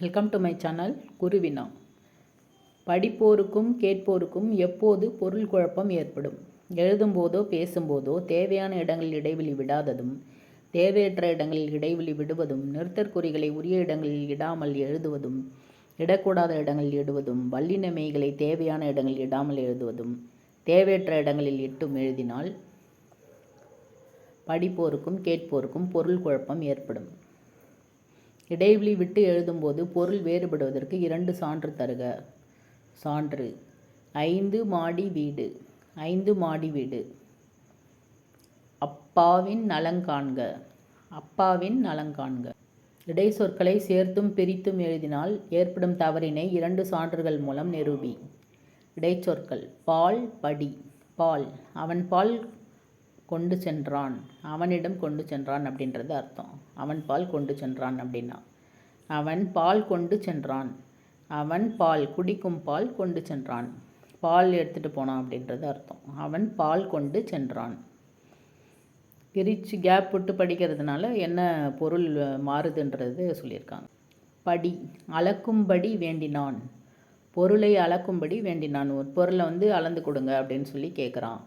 Welcome to my channel குருவினா படிப்போருக்கும் கேட்போருக்கும் எப்போது பொருள் குழப்பம் ஏற்படும்? எழுதும்போதோ பேசும்போதோ தேவையான இடங்களில் இடைவெளி விடாததும் தேவையற்ற இடங்களில் இடைவெளி விடுவதும் நிறுத்தற்குறிகளை உரிய இடங்களில் இடாமல் எழுதுவதும் இடக்கூடாத இடங்களில் இடுவதும் வல்லினமைகளை தேவையான இடங்களில் இடாமல் எழுதுவதும் தேவையற்ற இடங்களில் இட்டும் எழுதினால் படிப்போருக்கும் கேட்போருக்கும் பொருள் குழப்பம் ஏற்படும். இடைவெளி விட்டு எழுதும்போது பொருள் வேறுபடுவதற்கு இரண்டு சான்று தருக. சான்று. ஐந்து மாடி வீடு. ஐந்து மாடி வீடு. அப்பாவின் நலங்காண்க அப்பாவின் நலங்காண்க இடை சொற்களை சேர்த்தும் பிரித்தும் எழுதினால் ஏற்படும் தவறினை இரண்டு சான்றுகள் மூலம் நிரூபி. இடைச்சொற்கள் பால் படி. பால். அவன் பால் கொண்டு சென்றான். அவனிடம் கொண்டு சென்றான் அப்படின்றது அர்த்தம். அவன் பால் கொண்டு சென்றான் அப்படின்னா. அவன் பால் கொண்டு சென்றான். அவன் பால் குடிக்கும் பால் கொண்டு சென்றான். பால் எடுத்துகிட்டு போனான் அப்படின்றது அர்த்தம். அவன் பால் கொண்டு சென்றான். பிரித்து கேப் விட்டு படிக்கிறதுனால என்ன பொருள் மாறுதுன்றது சொல்லியிருக்காங்க. படி. அளக்கும்படி வேண்டினான். பொருளை அளக்கும்படி வேண்டினான். ஒரு பொருளை வந்து அளந்து கொடுங்க அப்படின்னு சொல்லி கேட்குறான்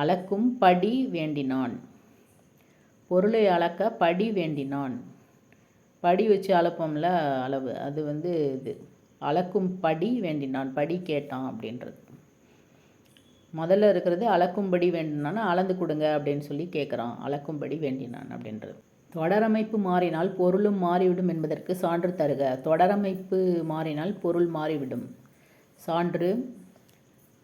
அளக்கும் படி வேண்டினான். பொருளை அளக்க படி வேண்டினான். படி வச்சு அளப்போம்ல அளவு. அது வந்து இது. அளக்கும் படி வேண்டினான். படி கேட்டான் அப்படின்றது. முதல்ல இருக்கிறது அளக்கும்படி வேண்டினான் அளந்து கொடுங்க அப்படின்னு சொல்லி கேட்குறான் அளக்கும்படி வேண்டினான் அப்படின்றது. தொடரமைப்பு மாறினால் பொருளும் மாறிவிடும் என்பதற்கு சான்று தருக. தொடரமைப்பு மாறினால் பொருள் மாறிவிடும். சான்று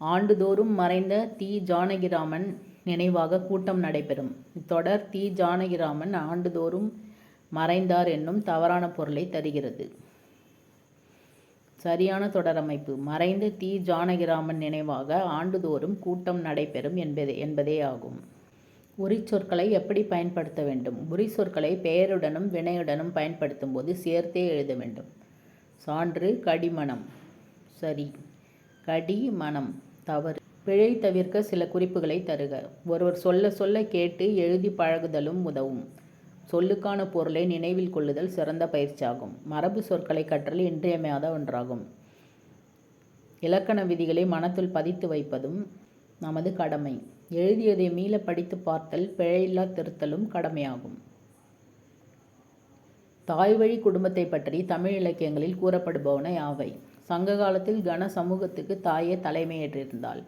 ஆண்டுதோறும் மறைந்த தி. ஜானகிராமன் நினைவாக கூட்டம் நடைபெறும். இத்தொடர் தி. ஜானகிராமன் ஆண்டுதோறும் மறைந்தார் என்னும் தவறான பொருளை தருகிறது. சரியான தொடரமைப்பு. மறைந்த தி. ஜானகிராமன் நினைவாக ஆண்டுதோறும் கூட்டம் நடைபெறும் என்பதே என்பதே ஆகும். உரி சொற்களை எப்படி பயன்படுத்த வேண்டும்? உரி சொற்களை பெயருடனும் வினையுடனும் பயன்படுத்தும் போது சேர்த்தே எழுத வேண்டும். சான்று கடிமணம். சரி. கடிமணம். தவறு. பிழை தவிர்க்க சில குறிப்புகளை தருக. ஒருவர் சொல்ல சொல்ல கேட்டு எழுதி பழகுதலும் உதவும். சொல்லுக்கான பொருளை நினைவில் கொள்ளுதல் சிறந்த பயிற்சியாகும். மரபு சொற்களை கற்றல் இன்றியமையாத ஒன்றாகும். இலக்கண விதிகளை மனத்துள் பதித்து வைப்பதும் நமது கடமை. எழுதியதை மீள படித்து பார்த்தல் பிழையில்லா திருத்தலும் கடமையாகும். தாய் வழி குடும்பத்தை பற்றி தமிழ் இலக்கியங்களில் கூறப்படுபவன யாவை? சங்க காலத்தில் கன சமூகத்துக்கு தாயே தலைமையேற்றிருந்தாள்.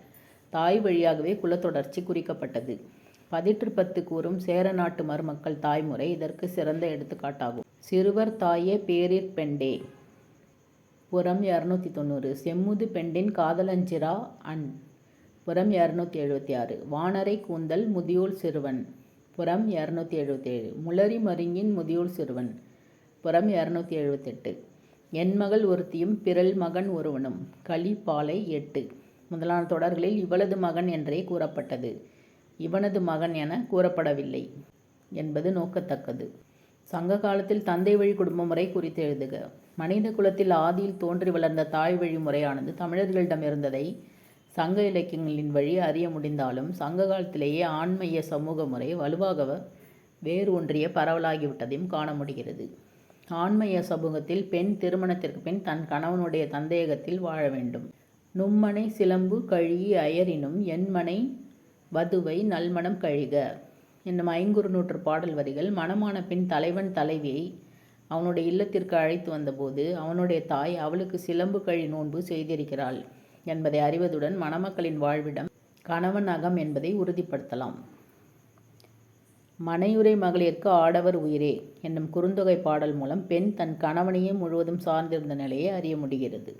தாய் வழியாகவே குலத்தொடர்ச்சி குறிக்கப்பட்டது. பதிற்று பத்து கூறும் சேர நாட்டு மருமக்கள் தாய்முறை இதற்கு சிறந்த எடுத்துக்காட்டாகும். சிறுவர் தாயே பேரிற் பெண்டே. புறம் இரநூத்தி தொண்ணூறு செம்முது பெண்டின் காதலஞ்சிரா அன். புறம் இரநூத்தி எழுபத்தி ஆறு வானரை கூந்தல் முதியோல் சிறுவன். புறம் இரநூத்தி எழுபத்தேழு முளரி மருங்கின் முதியோல் சிறுவன். புறம் இரநூத்தி எழுபத்தெட்டு என் மகள் ஒருத்தியும் பிறல் மகன் ஒருவனும். களி பாலை எட்டு. முதலான தொடர்களில் இவளது மகன் என்றே கூறப்பட்டது. இவனது மகன் என கூறப்படவில்லை என்பது நோக்கத்தக்கது. சங்க காலத்தில் தந்தை வழி குடும்ப முறை குறித்து எழுதுக. மனித குலத்தில் ஆதியில் தோன்றி வளர்ந்த தாய் வழி முறையானது தமிழர்களிடம் இருந்ததை சங்க இலக்கியங்களின் வழி அறிய முடிந்தாலும் சங்க காலத்திலேயே ஆண்மைய சமூக முறை வலுவாக வேறு ஒன்றிய பரவலாகிவிட்டதையும் காண முடிகிறது. ஆண்மைய சமூகத்தில் பெண் திருமணத்திற்கு பின் தன் கணவனுடைய தந்தையகத்தில் வாழ வேண்டும். நும்மனை சிலம்பு கழி அயரினும் என்மனை வதுவை நல்மணம் கழிக. என்னும் ஐங்குறு நூற்று பாடல் வரிகள் மணமான பின் தலைவன் தலைவியை அவனுடைய இல்லத்திற்கு அழைத்து வந்தபோது அவனுடைய தாய் அவளுக்கு சிலம்பு கழி நோன்பு செய்திருக்கிறாள் என்பதை அறிவதுடன் மணமக்களின் வாழ்விடம் கணவன் அகம் என்பதை உறுதிப்படுத்தலாம். மனையுரை மகளிருக்கு ஆடவர் உயிரே என்னும் குறுந்தொகை பாடல் மூலம் பெண் தன் கணவனையே முழுவதும் சார்ந்திருந்த நிலையை அறிய முடிகிறது.